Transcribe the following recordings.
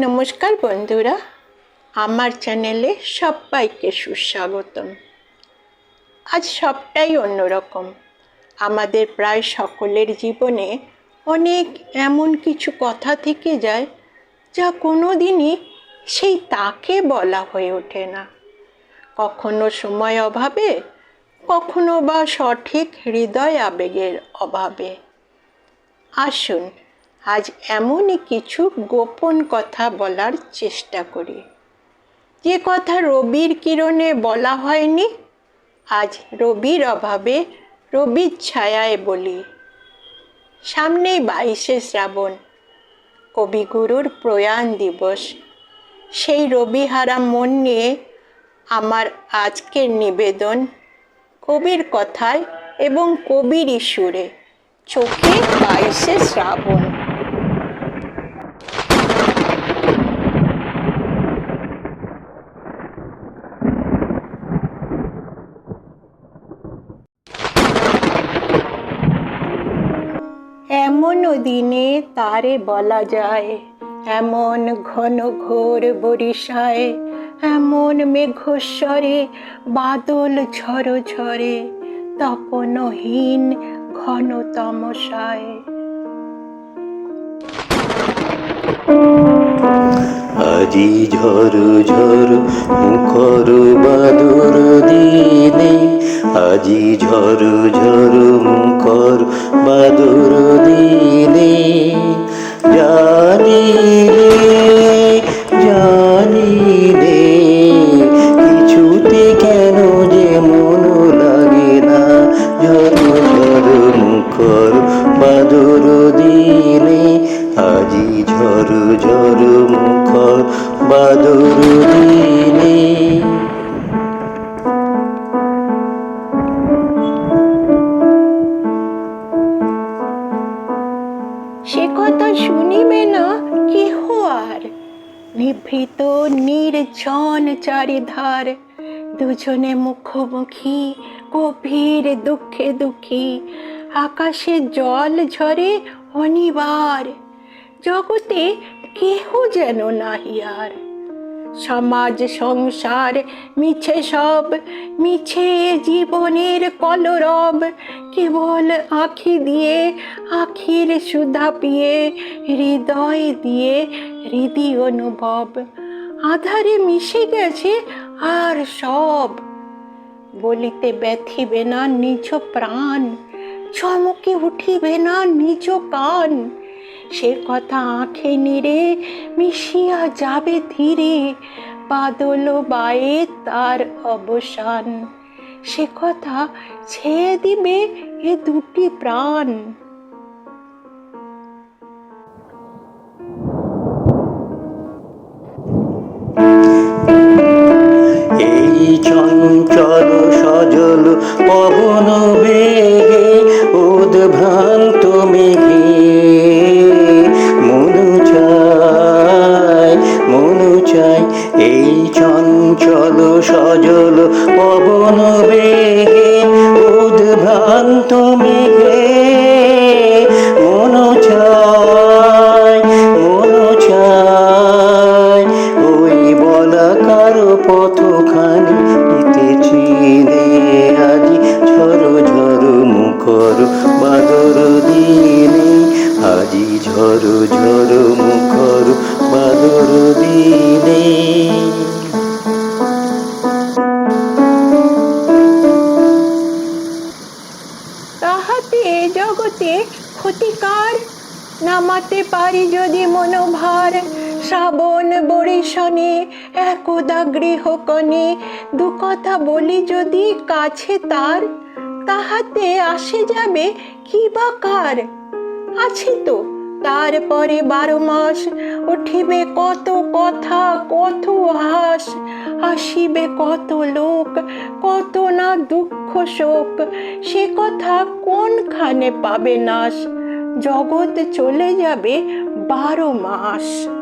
নমস্কার বন্ধুরা, আমার চ্যানেলে সবাইকে সুস্বাগতম। আজ সবটাই অন্যরকম। আমাদের প্রায় সকলের জীবনে অনেক এমন কিছু কথা থেকে যায় যা কোনো দিনই সেই তাকে বলা হয়ে ওঠে না। কখনো সময় অভাবে, কখনো বা সঠিক হৃদয় আবেগের অভাবে। আসুন আজ এমনই কিছু গোপন কথা বলার চেষ্টা করি। যে কথা রবির কিরণে বলা হয়নি, আজ রবির অভাবে, রবির ছায়ায় বলি। সামনেই বাইশে শ্রাবণ, কবিগুরুর প্রয়াণ দিবস। সেই রবিহারা মন নিয়ে আমার আজকের নিবেদন কবির কথায় এবং কবির সুরে চোখে বাইশে শ্রাবণ। দিনে তারে বলা যায়, এমন ঘন ঘোর বরিশায়, এমন মেঘস্বরে, বাদল ঝড় ঝরে, তপনহীন ঘন তমসায় আজি ঝড় ঝড় মুখর বাদর দিনে, আজি ঝড় ঝড় মুখর বাদর নির্জন চারিধার। দুজনে মুখোমুখি, গভীর দুঃখে দুঃখী। আকাশে জল ঝরে অনিবার। জগতে কেহ যেন নাহি আর। সমাজ সংসার মিছে সব, মিছে জীবনের কলরব। কেবল আঁখি দিয়ে, আখির সুধা পিয়ে, হৃদয় দিয়ে হৃদি অনুভব। আধারে মিশে গেছে আর সব। বলিতে ব্যথিবে না নিজ প্রাণ, চমকে উঠিবে না নিজ কান। সে কথা আঁখে নিরে মিশিয়া যাবে ধীরে, বাদল বায়ে তার অবসান। সে কথা ছেয়ে দিবে এ দুটি প্রাণ। চঞ্চল সজল পবন বেগে, উদ্ভ্রান্ত মেঘে। ওই বলা কারও আজি বাদর দিনে। আজি ঝড় ঝড় মুখর বাদর দিনে। জগতে ক্ষতিকার, নামাতে পারি যদি মনোভার। শ্রাবণ বরিশনে, একদা গৃহকণে দু কথা বলি যদি কাছে তার, তাহাতে আসে যাবে কি বা কার? আছে তো। তারপরে বারো মাস উঠিবে কত কথা, কত হাস আসিবে কত লোক, কত না দুঃখ শোক, সে কথা কোনখানে পাবে নাশ? জগৎ চলে যাবে বারো মাস।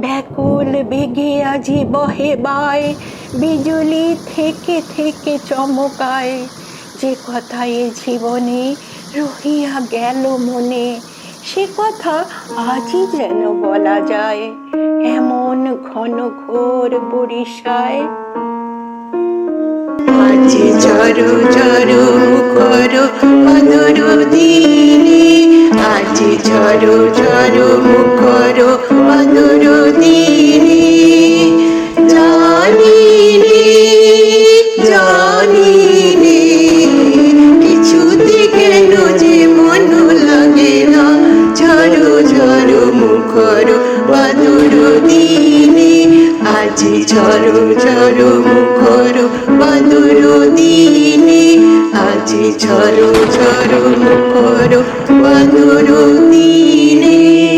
ব্যাকুল বেগে আজি বহে বায়, বিজুলি থেকে থেকে চমকায়। যে কথা এ জীবনে রহিয়া গেল মনে, সে কথা আজই যেন বলা যায়। এমন ঘন ঘোর বরিশায়। আজি ঝরো ঝরো মুখর অদর দিনে আজি ঝরো মুখর দিনে আজি ঝরো ঝরো মুখর বাদুর দিনে